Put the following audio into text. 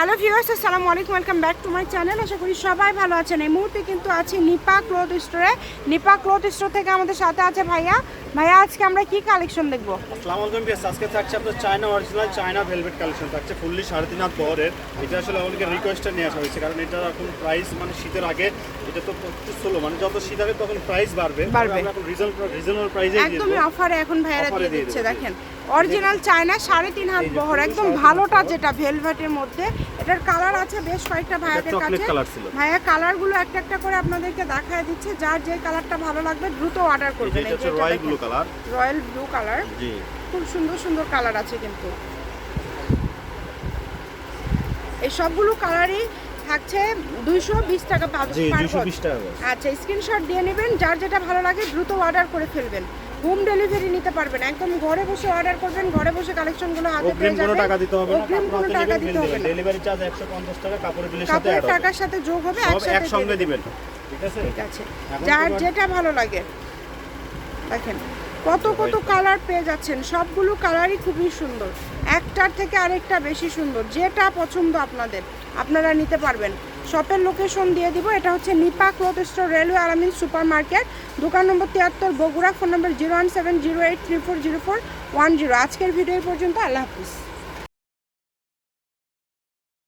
Hello viewers আসসালামু আলাইকুম welcome back to my channel আশা করি সবাই ভালো আছেন। এই মুহূর্তে কিন্তু আছি নিপা ক্লোথ স্টোরে। নিপা ক্লোথ স্টোর থেকে আমাদের সাথে আছে ভাইয়া। ভাইয়া আজকে আমরা কি কালেকশন দেখব? আসসালামু আলাইকুম বিয়াস আজকে থাকছে আপনার China original China velvet collection থাকছে ফুললি সাড়ে তিন হাত বহরের। এটা আসলে অনেকে রিকোয়েস্টে নিয়ে আসা হয়েছে কারণ এটা এখন প্রাইস মানে শীতের আগে এটা তো একটু স্লো মানে যত শীত হবে তখন প্রাইস বাড়বে। বাড়বে। এখন রিজনেবল রিজনেবল প্রাইসে একদমই অফারে এখন ভাইয়ারা দিয়ে দিচ্ছে দেখেন। অরিজিনাল চায়না সাড়ে তিন হাত বহর একদম ভালোটা যেটা ভেলভেটের মধ্যে এটার কালার আছে বেশ কয়েকটা ভাইয়াদের কাছে। ভাইয়া কালারগুলো একটা একটা করে আপনাদেরকে দেখায় দিচ্ছে যার যে কালারটা ভালো লাগবে দ্রুত অর্ডার করবেন। এই যে royal blue colour royal blue colour জি। খুব সুন্দর সুন্দর কালার আছে কিন্তু। এই সবগুলো কালারই থাকছে দুইশো বিশ টাকা টাকা আচ্ছা স্ক্রিনশট দিয়ে নেবেন যার যেটা ভালো লাগে দ্রুত অর্ডার করে ফেলবেন। হোম ডেলিভারি নিতে পারবেন। একদম ঘরে বসে অর্ডার করবেন ঘরে বসে কালেকশনগুলো হাতে পেয়ে কোনো যাবেন। টাকা দিতে হবে না অগ্রিম কোনো টাকা দিতে হবে না। ডেলিভারি চার্জ একশো পঞ্চাশ টাকা কাপড়ের বিলের সাথে কাপড়ের টাকার সাথে যোগ হবে একসাথে একসঙ্গে দিবেন। ঠিক আছে? ঠিক আছে। যার যেটা ভালো লাগে। দেখেন কত কত কালার পেয়ে যাচ্ছেন। সবগুলো কালারই খুবই সুন্দর। একটার থেকে আরেকটা বেশি সুন্দর যেটা পছন্দ আপনাদের আপনারা নিতে পারবেন। শপের লোকেশন দিয়ে দিব। এটা হচ্ছে Nipa cloth store, railway Al-Amin super market দোকান নম্বর তিয়াত্তর, Bogura, phone number zero one seven zero eight three four zero four one zero. আজকের ভিডিও পর্যন্ত, আল্লাহ হাফিজ।